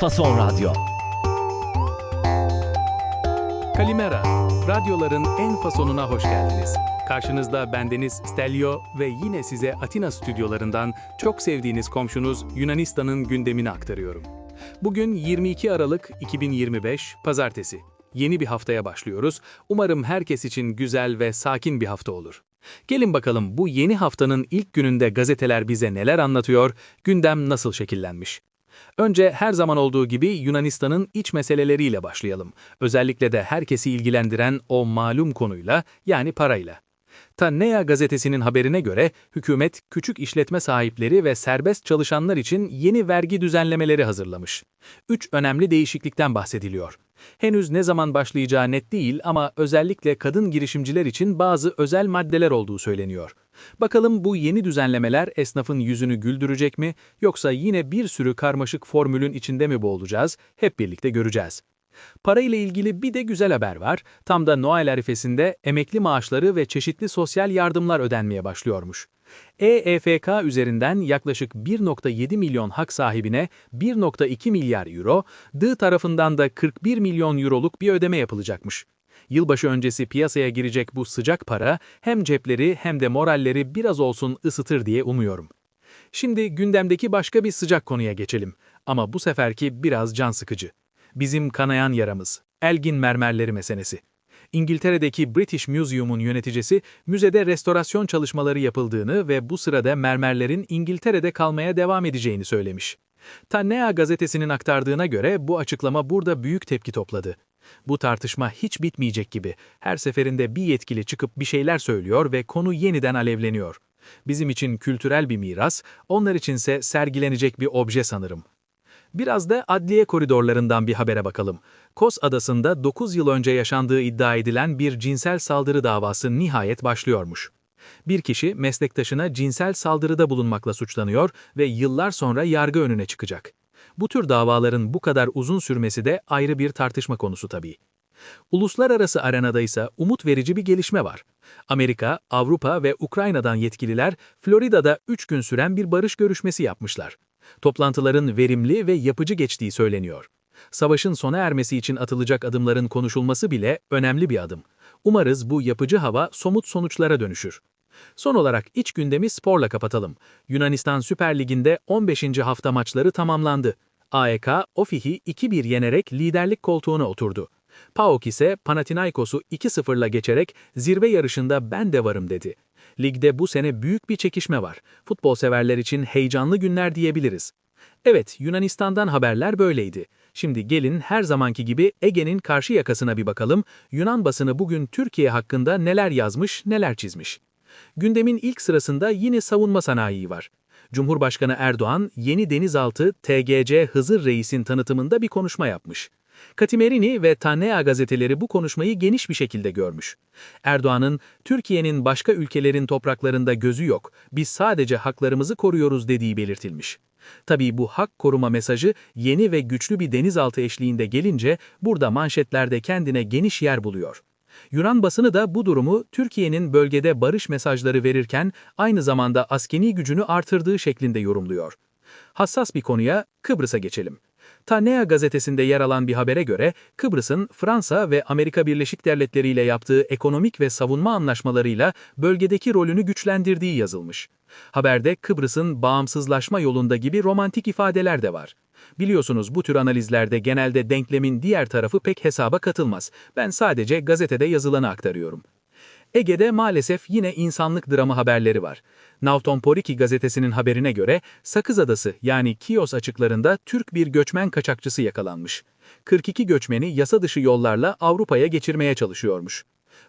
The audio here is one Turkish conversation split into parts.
Fason Radyo. Kalimera, radyoların en fasonuna hoş geldiniz. Karşınızda bendeniz Stelio ve yine size Atina stüdyolarından çok sevdiğiniz komşunuz Yunanistan'ın gündemini aktarıyorum. Bugün 22 Aralık 2025, Pazartesi. Yeni bir haftaya başlıyoruz. Umarım herkes için güzel ve sakin bir hafta olur. Gelin bakalım bu yeni haftanın ilk gününde gazeteler bize neler anlatıyor, gündem nasıl şekillenmiş? Önce her zaman olduğu gibi Yunanistan'ın iç meseleleriyle başlayalım. Özellikle de herkesi ilgilendiren o malum konuyla yani parayla. Tanea gazetesinin haberine göre hükümet küçük işletme sahipleri ve serbest çalışanlar için yeni vergi düzenlemeleri hazırlamış. Üç önemli değişiklikten bahsediliyor. Henüz ne zaman başlayacağı net değil ama özellikle kadın girişimciler için bazı özel maddeler olduğu söyleniyor. Bakalım bu yeni düzenlemeler esnafın yüzünü güldürecek mi yoksa yine bir sürü karmaşık formülün içinde mi boğulacağız? Hep birlikte göreceğiz. Parayla ilgili bir de güzel haber var. Tam da Noel arifesinde emekli maaşları ve çeşitli sosyal yardımlar ödenmeye başlıyormuş. EEFK üzerinden yaklaşık 1.7 milyon hak sahibine 1.2 milyar euro, D tarafından da 41 milyon euroluk bir ödeme yapılacakmış. Yılbaşı öncesi piyasaya girecek bu sıcak para hem cepleri hem de moralleri biraz olsun ısıtır diye umuyorum. Şimdi gündemdeki başka bir sıcak konuya geçelim. Ama bu seferki biraz can sıkıcı. Bizim kanayan yaramız, Elgin mermerleri meselesi. İngiltere'deki British Museum'un yöneticisi, müzede restorasyon çalışmaları yapıldığını ve bu sırada mermerlerin İngiltere'de kalmaya devam edeceğini söylemiş. Tannea gazetesinin aktardığına göre bu açıklama burada büyük tepki topladı. Bu tartışma hiç bitmeyecek gibi. Her seferinde bir yetkili çıkıp bir şeyler söylüyor ve konu yeniden alevleniyor. Bizim için kültürel bir miras, onlar içinse sergilenecek bir obje sanırım. Biraz da adliye koridorlarından bir habere bakalım. Kos Adası'nda 9 yıl önce yaşandığı iddia edilen bir cinsel saldırı davası nihayet başlıyormuş. Bir kişi meslektaşına cinsel saldırıda bulunmakla suçlanıyor ve yıllar sonra yargı önüne çıkacak. Bu tür davaların bu kadar uzun sürmesi de ayrı bir tartışma konusu tabii. Uluslararası arenada ise umut verici bir gelişme var. Amerika, Avrupa ve Ukrayna'dan yetkililer Florida'da 3 gün süren bir barış görüşmesi yapmışlar. Toplantıların verimli ve yapıcı geçtiği söyleniyor. Savaşın sona ermesi için atılacak adımların konuşulması bile önemli bir adım. Umarız bu yapıcı hava somut sonuçlara dönüşür. Son olarak iç gündemi sporla kapatalım. Yunanistan Süper Ligi'nde 15. hafta maçları tamamlandı. AEK, Ofih'i 2-1 yenerek liderlik koltuğuna oturdu. PAOK ise Panathinaikos'u 2-0'la geçerek zirve yarışında ben de varım dedi. Ligde bu sene büyük bir çekişme var. Futbol severler için heyecanlı günler diyebiliriz. Evet, Yunanistan'dan haberler böyleydi. Şimdi gelin her zamanki gibi Ege'nin karşı yakasına bir bakalım. Yunan basını bugün Türkiye hakkında neler yazmış, neler çizmiş. Gündemin ilk sırasında yine savunma sanayi var. Cumhurbaşkanı Erdoğan, yeni denizaltı TGC Hızır Reis'in tanıtımında bir konuşma yapmış. Katimerini ve Tanea gazeteleri bu konuşmayı geniş bir şekilde görmüş. Erdoğan'ın, Türkiye'nin başka ülkelerin topraklarında gözü yok, biz sadece haklarımızı koruyoruz dediği belirtilmiş. Tabii bu hak koruma mesajı yeni ve güçlü bir denizaltı eşliğinde gelince burada manşetlerde kendine geniş yer buluyor. Yunan basını da bu durumu Türkiye'nin bölgede barış mesajları verirken aynı zamanda askeri gücünü artırdığı şeklinde yorumluyor. Hassas bir konuya Kıbrıs'a geçelim. Tanea gazetesinde yer alan bir habere göre Kıbrıs'ın Fransa ve Amerika Birleşik Devletleri ile yaptığı ekonomik ve savunma anlaşmalarıyla bölgedeki rolünü güçlendirdiği yazılmış. Haberde Kıbrıs'ın bağımsızlaşma yolunda gibi romantik ifadeler de var. Biliyorsunuz bu tür analizlerde genelde denklemin diğer tarafı pek hesaba katılmaz. Ben sadece gazetede yazılanı aktarıyorum. Ege'de maalesef yine insanlık dramı haberleri var. Navton Poriki gazetesinin haberine göre Sakız Adası yani Kios açıklarında Türk bir göçmen kaçakçısı yakalanmış. 42 göçmeni yasa dışı yollarla Avrupa'ya geçirmeye çalışıyormuş.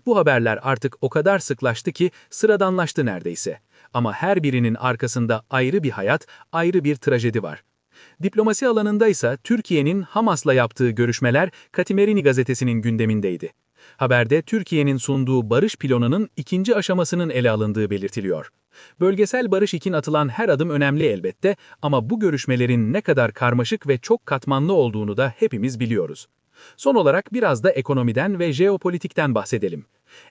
Bu haberler artık o kadar sıklaştı ki sıradanlaştı neredeyse. Ama her birinin arkasında ayrı bir hayat, ayrı bir trajedi var. Diplomasi alanında ise Türkiye'nin Hamas'la yaptığı görüşmeler Katimerini gazetesinin gündemindeydi. Haberde Türkiye'nin sunduğu barış planının ikinci aşamasının ele alındığı belirtiliyor. Bölgesel barış için atılan her adım önemli elbette ama bu görüşmelerin ne kadar karmaşık ve çok katmanlı olduğunu da hepimiz biliyoruz. Son olarak biraz da ekonomiden ve jeopolitikten bahsedelim.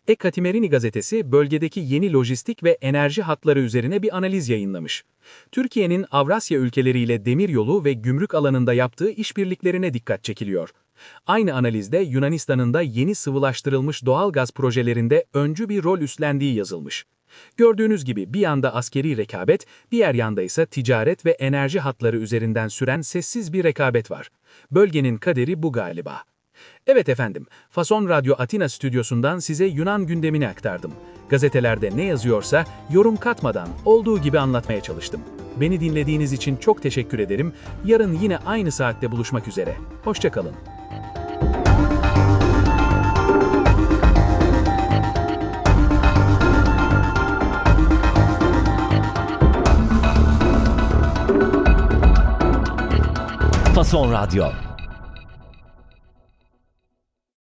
Ekatimerini gazetesi bölgedeki yeni lojistik ve enerji hatları üzerine bir analiz yayınlamış. Türkiye'nin Avrasya ülkeleriyle demiryolu ve gümrük alanında yaptığı işbirliklerine dikkat çekiliyor. Aynı analizde Yunanistan'ın da yeni sıvılaştırılmış doğal gaz projelerinde öncü bir rol üstlendiği yazılmış. Gördüğünüz gibi bir yanda askeri rekabet, diğer yanda ise ticaret ve enerji hatları üzerinden süren sessiz bir rekabet var. Bölgenin kaderi bu galiba. Evet efendim, Fason Radyo Atina stüdyosundan size Yunan gündemini aktardım. Gazetelerde ne yazıyorsa yorum katmadan olduğu gibi anlatmaya çalıştım. Beni dinlediğiniz için çok teşekkür ederim. Yarın yine aynı saatte buluşmak üzere. Hoşçakalın. Fason Radyo